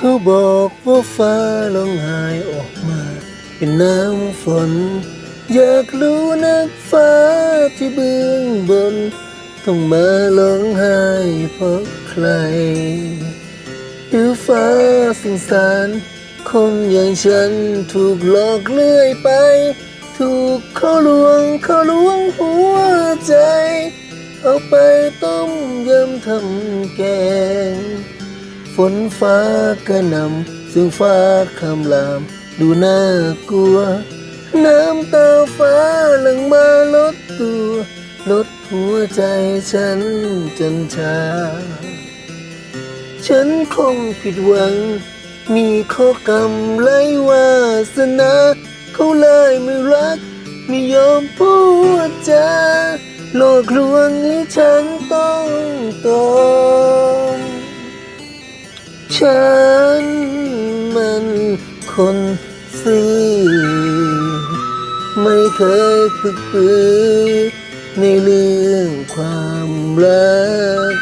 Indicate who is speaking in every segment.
Speaker 1: เขาบอกว่าฟ้าร้องไห้ออกมา เป็นน้ำฝน อยากรู้นักฟ้าที่เบื้องบน ต้องมาร้องไห้เพราะใคร หรือฟ้าสงสาร คนอย่างฉันถูกหลอกเลื่อยไป ถูกเขาลวงเขาลวงหัวใจ เอาไปต้มยำทำแกง ฝนฟ้ากระหนำซึ่งฟ้าคำราม ดูน่ากลัว น้ำตาฟ้าหลังมาลดตัวลดหัวใจฉันจนชา ฉันคงผิดหวัง มีข้อกรรมไล่วาสนาเขาเลยไม่รัก ไม่ยอมพูดจาหลอกลวงให้ฉันต้องตอง ฉันมันคนซื่อไม่เคยฝึกปือในเรื่องความรัก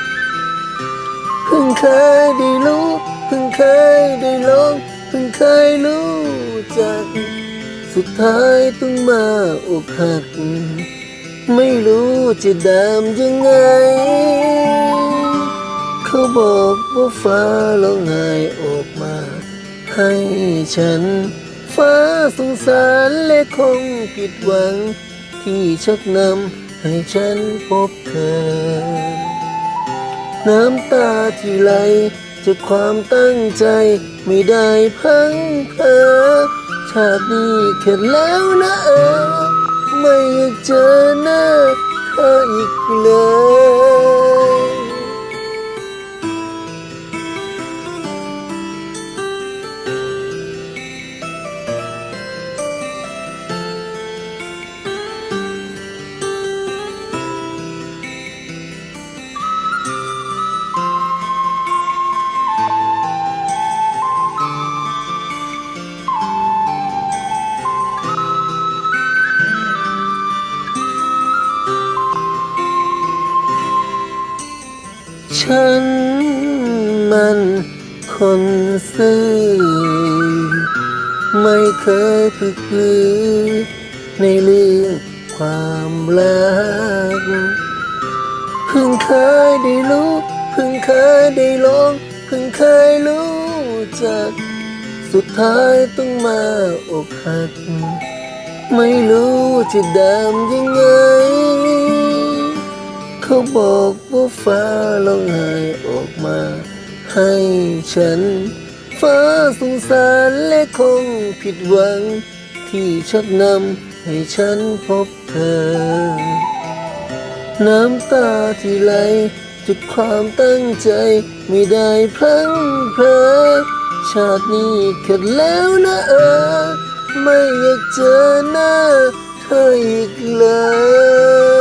Speaker 1: เพิ่งเคยได้รู้เพิ่งเคยได้ลองเพิ่งเคยรู้จัก สุดท้ายต้องมาอกหัก ไม่รู้จะดามยังไง เขาบอกว่าฟ้าร้องไห้ออกมา ให้ฉัน ฟ้าสงสารและคงผิดหวัง ที่ชักนำให้ฉันพบเธอ น้ำตาที่ไหลจากความตั้งใจไม่ได้พังเพอชาตินี้เข็ดแล้วนะเออ ไม่อยากเจอหน้าเธออีกเลย ฉันมันคนซื่อ ไม่เคยฝึกพือในเรื่องความรัก เพิ่งเคยได้รู้เพิ่งเคยได้ลองเพิ่งเคยรู้จัก สุดท้ายต้องมาอกหัก ไม่รู้จะดามยังไง เขาบอกว่าฟ้าร้องไห้ออกมา ให้ฉัน ฟ้าสงสารและคงผิดหวัง ที่ชักนำให้ฉันพบเธอ น้ำตาที่ไหลจากความตั้งใจไม่ได้พลังเพลอชาตินี้เข็ดแล้วนะเออ ไม่อยากเจอหน้าเธออีกเลย